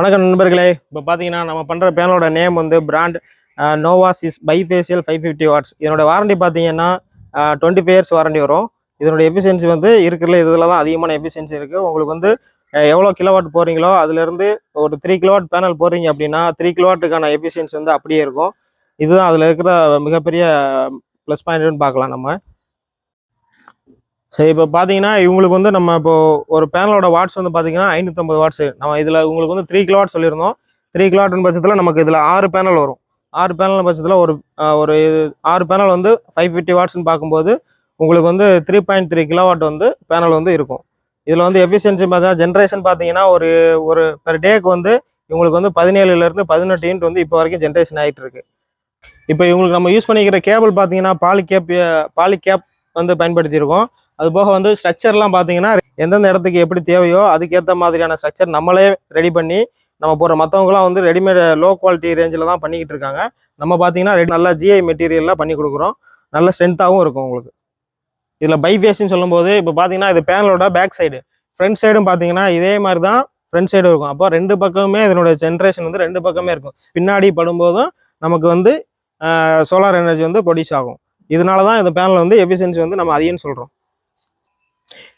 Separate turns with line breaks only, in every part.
வணக்கம் நண்பர்களே. இப்போ பார்த்தீங்கன்னா நம்ம பண்ணுற பேனலோட நேம் வந்து brand Nova sys bifacial five fifty watts இதனோட வாரண்டி பார்த்தீங்கன்னா டுவெண்ட்டி ஃபைவ் இயர்ஸ் வாரண்டி வரும். இதனோட எஃபிஷியன்சி வந்து இருக்கிற இதில் தான் அதிகமான எஃபிஷியன்சி இருக்குது உங்களுக்கு வந்து எவ்வளோ கிலோவாட் போகிறீங்களோ அதுலேருந்து ஒரு த்ரீ கிலோவாட் பேனல் போடுறீங்க அப்படின்னா த்ரீ கிலோவாட்டுக்கான எஃபிஷியன்சி வந்து அப்படியே இருக்கும். இதுதான் அதில் இருக்கிற மிகப்பெரிய ப்ளஸ் பாயிண்ட்னு பார்க்கலாம் நம்ம. சரி இப்போ பார்த்தீங்கன்னா இவங்களுக்கு வந்து நம்ம இப்போ ஒரு பேனலோட வாட்ஸ் வந்து பார்த்தீங்கன்னா ஐநூற்றம்பது வாட்ஸ் நம்ம இதில் உங்களுக்கு வந்து த்ரீ கிலோவாட் சொல்லியிருந்தோம். த்ரீ கிலோவாட்னு பட்சத்தில் நமக்கு இதில் ஆறு பேனல் வரும். ஆறு பேனல் பட்சத்தில் ஒரு ஒரு இது- ஆறு பேனல் வந்து ஃபைவ் ஃபிஃப்டி வாட்ஸ்னு பார்க்கும்போது உங்களுக்கு வந்து த்ரீ பாயிண்ட் த்ரீ கிலோவாட் வந்து பேனல் வந்து இருக்கும். இதில் வந்து எஃபிஷியன்சி பார்த்தா ஜென்ரேஷன் பார்த்தீங்கன்னா ஒரு ஒரு பெர் டேக்கு வந்து இவங்களுக்கு வந்து பதினேழுலேருந்து பதினெட்டு யூனிட் வந்து இப்போ வரைக்கும் ஜென்ரேஷன் ஆகிட்டு இருக்கு. இப்போ இவங்களுக்கு நம்ம யூஸ் பண்ணிக்கிற கேபிள் பார்த்தீங்கன்னா பாலி கேப் பாலி கேப் வந்து பயன்படுத்தியிருக்கோம். அது போக வந்து ஸ்ட்ரக்சர்லாம் பார்த்தீங்கன்னா எந்தெந்த இடத்துக்கு எப்படி தேவையோ அதுக்கேற்ற மாதிரியான ஸ்ட்ரக்சர் நம்மளே ரெடி பண்ணி நம்ம போகிற மற்றவங்களாம் வந்து ரெடிமேட் லோ குவாலிட்டி ரேஞ்சில் தான் பண்ணிக்கிட்டு இருக்காங்க. நம்ம பார்த்தீங்கன்னா ரெடி நல்லா ஜிஐ மெட்டீரியல்லாம் பண்ணி கொடுக்குறோம். நல்ல ஸ்ட்ரென்த்தாகவும் இருக்கும் உங்களுக்கு. இதில் பைஃபேஸ்ன்னு சொல்லும்போது இப்போ பார்த்தீங்கன்னா இது பேனலோட பேக் சைடு ஃப்ரண்ட் சைடும் பார்த்தீங்கன்னா இதே மாதிரி தான் ஃப்ரண்ட் சைடு இருக்கும். அப்போ ரெண்டு பக்கமுமே இதனோட ஜென்ரேஷன் வந்து ரெண்டு பக்கமே இருக்கும். பின்னாடி படும்போதும் நமக்கு வந்து சோலார் எனர்ஜி வந்து ப்ரொடியூஸ் ஆகும். இதனால தான் இந்த பேனல் வந்து எஃபிஷியன்சி வந்து நம்ம அதிகம்னு சொல்கிறோம்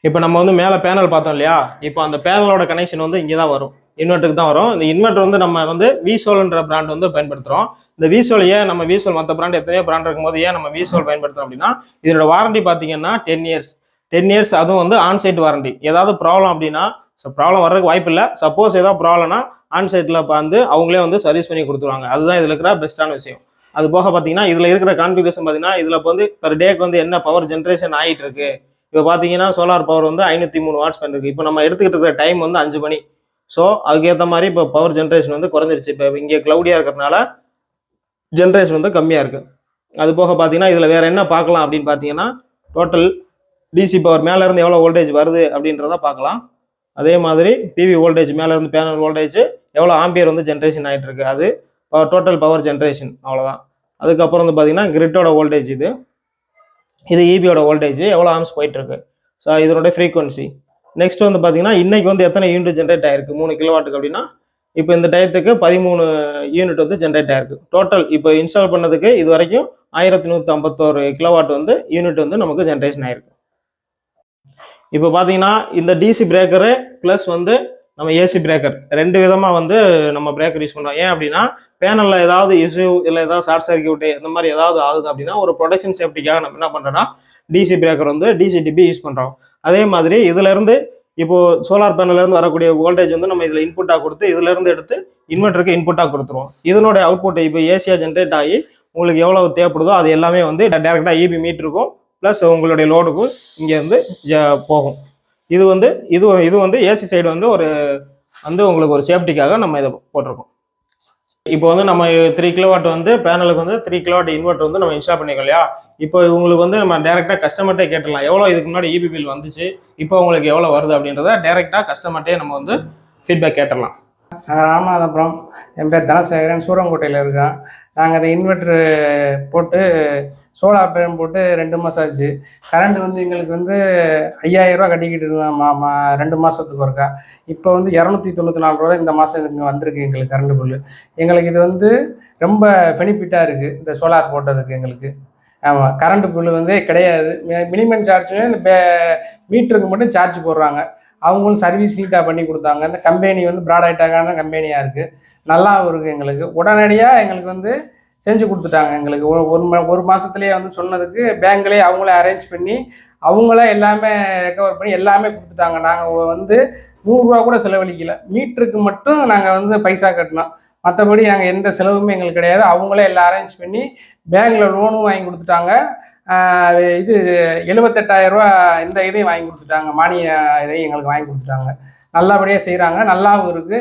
இப்போ நம்ம வந்து மேலே பேனல் பார்த்தோம் இல்லையா? இப்போ அந்த பேனலோட கனெக்ஷன் வந்து இங்கே தான் வரும். இன்வெர்ட்டருக்கு தான் வரும். இந்த இன்வெர்ட்டர் வந்து நம்ம வந்து விசோல்ன்ற பிராண்ட் வந்து பயன்படுத்துகிறோம் இந்த விசோல் ஏன் நம்ம விசோல் மற்ற பிராண்ட் எத்தனையோ பிராண்ட் இருக்கும்போது ஏன் நம்ம விசோல் பயன்படுத்துறோம் அப்படின்னா இதோட வாரண்டி பார்த்தீங்கன்னா டென் இயர்ஸ் டென் இயர்ஸ் அதுவும் வந்து ஆன்சைட் வாரண்டி ஏதாவது ப்ராப்ளம் அப்படின்னா ஸோ ப்ராப்ளம் வர்றதுக்கு வாய்ப்பு இல்லை. சப்போஸ் ஏதாவது ப்ராப்ளம்னா ஆன்சைட்டில் வந்து அவங்களே வந்து சர்வீஸ் பண்ணி கொடுத்துருவாங்க. அதுதான் இதில் இருக்கிற பெஸ்ட்டான விஷயம். அது போக பார்த்தீங்கன்னா இதில் இருக்கிற கான்ஃபிகரேஷன் பார்த்தீங்கன்னா இதில் வந்து பெர் டேக்கு வந்து என்ன பவர் ஜென்ரேஷன் ஆகிட்டு இருக்குது இப்போ பார்த்தீங்கன்னா சோலார் பவர் வந்து ஐநூற்றி மூணு வாட்ஸ் பண்ணிருக்கு இப்போ நம்ம எடுத்துக்கிட்டு இருக்கிற டைம் வந்து அஞ்சு மணி. ஸோ அதுக்கேற்ற மாதிரி இப்போ பவர் ஜென்ரேஷன் வந்து குறைஞ்சிருச்சு. இப்போ இங்கே க்ளவுடியாக இருக்கிறதுனால ஜென்ரேஷன் வந்து கம்மியாக இருக்குது அது போக பார்த்தீங்கன்னா இதில் வேறு என்ன பார்க்கலாம் அப்படின்னு பார்த்தீங்கன்னா டோட்டல் டிசி பவர் மேலேருந்து எவ்வளோ வோல்டேஜ் வருது அப்படின்றத பார்க்கலாம். அதே மாதிரி பிவி வோல்டேஜ் மேலேருந்து பேனல் வோல்டேஜ் எவ்வளோ ஆம்பியர் வந்து ஜென்ரேஷன் ஆகிட்டு இருக்கு அது டோட்டல் பவர் ஜென்ரேஷன் அவ்வளோதான் அதுக்கப்புறம் வந்து பார்த்தீங்கன்னா கிரிட்டோட வோல்டேஜ் இது. இது இபியோட வோல்டேஜ் எவ்வளோ ஆம்ஸ் போயிட்டுருக்கு? ஸோ இதனுடைய ஃப்ரீக்வன்சி நெக்ஸ்ட் வந்து பார்த்தீங்கன்னா இன்றைக்கி வந்து எத்தனை யூனிட் ஜென்ரேட் ஆயிருக்கு? மூணு கிலோவாட்டுக்கு அப்படின்னா இப்போ இந்த டயத்துக்கு பதிமூணு யூனிட் வந்து ஜென்ரேட் ஆயிருக்கு. டோட்டல் இப்போ இன்ஸ்டால் பண்ணதுக்கு இது வரைக்கும் ஆயிரத்தி நூற்றி ஐம்பத்தோரு கிலோவாட் வந்து யூனிட் வந்து நமக்கு ஜென்ரேஷன் ஆயிருக்கு. இப்போ பார்த்தீங்கன்னா இந்த டிசி பிரேக்கரு ப்ளஸ் வந்து நம்ம ஏசி பிரேக்கர் ரெண்டு விதமாக வந்து நம்ம பிரேக்கர் யூஸ் பண்ணுறோம் ஏன் அப்படின்னா பேனலில் ஏதாவது இஷ்யூ இல்லை ஏதாவது ஷார்ட் சர்க்கியூட் இந்த மாதிரி ஏதாவது ஆகுது அப்படின்னா ஒரு ப்ரொடக்ஷன் சேஃப்டிக்காக நம்ம என்ன பண்ணுறோம்னா டிசி பிரேக்கர் வந்து டிசி டிபி யூஸ் பண்ணுறோம் அதே மாதிரி இதுலேருந்து இப்போது சோலார் பேனல்லேருந்து வரக்கூடிய வோல்டேஜ் வந்து நம்ம இதில் இன்புட்டாக கொடுத்து இதுலேருந்து எடுத்து இன்வெர்ட்டருக்கு இன்புட்டாக கொடுத்துருவோம். இதனோட அவுட்புட் இப்போ ஏசியாக ஜென்ரேட் ஆகி உங்களுக்கு எவ்வளோ தேவைப்படுதோ அது எல்லாமே வந்து டேரெக்டாக இபி மீட்டருக்கும் ப்ளஸ் உங்களுடைய லோடுக்கும் இங்கே வந்து ஜ- போகும். இது வந்து இது இது வந்து ஏசி சைடு வந்து ஒரு வந்து உங்களுக்கு ஒரு சேஃப்டிக்காக நம்ம இதை போட்டிருக்கோம். இப்போ வந்து நம்ம த்ரீ கிலோவாட் வந்து பேனலுக்கு வந்து த்ரீ கிலோவாட் இன்வெர்ட்டர் வந்து நம்ம இன்ஸ்டால் பண்ணிக்கோ இல்லையா? இப்போ உங்களுக்கு வந்து நம்ம டேரெக்டாக கஸ்டமர்கிட்டே கேட்டுடலாம். எவ்வளோ இதுக்கு முன்னாடி இபி பில் வந்துச்சு? இப்போ உங்களுக்கு எவ்வளோ வருது அப்படின்றத டேரெக்டாக கஸ்டமர்கிட்டே நம்ம வந்து ஃபீட்பேக் கேட்டுடலாம்.
ராமநாதபுரம் என் பேர் தனசேகரன் சூரங்கோட்டையில் இருக்கான். நாங்கள் அந்த இன்வெர்ட்ரு போட்டு சோலார் பேன் போட்டு ரெண்டு மாதம் ஆச்சு. கரண்ட் வந்து எங்களுக்கு வந்து ஐயாயிரரூவா கட்டிக்கிட்டு இருந்தோம் மா மா ரெண்டு மாதத்துக்கு ஒருக்கா. இப்போ வந்து இரநூத்தி தொண்ணூற்றி நாலு ரூபா இந்த மாதம் இங்கே வந்திருக்கு எங்களுக்கு கரண்ட் பில்லு எங்களுக்கு இது வந்து ரொம்ப பெனிஃபிட்டாக இருக்குது இந்த சோலார் போட்டதுக்கு எங்களுக்கு. ஆமாம் கரண்ட் பில்லு வந்து கிடையாது. மினிமம் சார்ஜுமே இந்த பே மீட்டருக்கு மட்டும் சார்ஜ் போடுறாங்க. அவங்களும் சர்வீஸ் நீட்டாக பண்ணி கொடுத்தாங்க. இந்த கம்பெனி வந்து ப்ராடக்டான கம்பெனியாக இருக்குது நல்லாவும் இருக்குது எங்களுக்கு. உடனடியாக எங்களுக்கு வந்து செஞ்சு கொடுத்துட்டாங்க எங்களுக்கு. ஒரு ஒரு மா ஒரு மாதத்துலேயே வந்து சொன்னதுக்கு பேங்க்லேயே அவங்களே அரேஞ்ச் பண்ணி அவங்களே எல்லாமே ரெக்கவர் பண்ணி எல்லாமே கொடுத்துட்டாங்க. நாங்கள் வந்து நூறுரூவா கூட செலவழிக்கல. மீட்டருக்கு மட்டும் நாங்கள் வந்து பைசா கட்டினோம். மற்றபடி நாங்கள் எந்த செலவுமே எங்களுக்கு கிடையாது. அவங்களே எல்லாம் அரேஞ்ச் பண்ணி பேங்க்கில் லோனும் வாங்கி கொடுத்துட்டாங்க. இது எழுபத்தெட்டாயிரம் ரூபா இந்த இதையும் வாங்கி கொடுத்துட்டாங்க. மானிய இதையும் எங்களுக்கு வாங்கி கொடுத்துட்டாங்க. நல்லபடியாக செய்கிறாங்க நல்லாவும் இருக்குது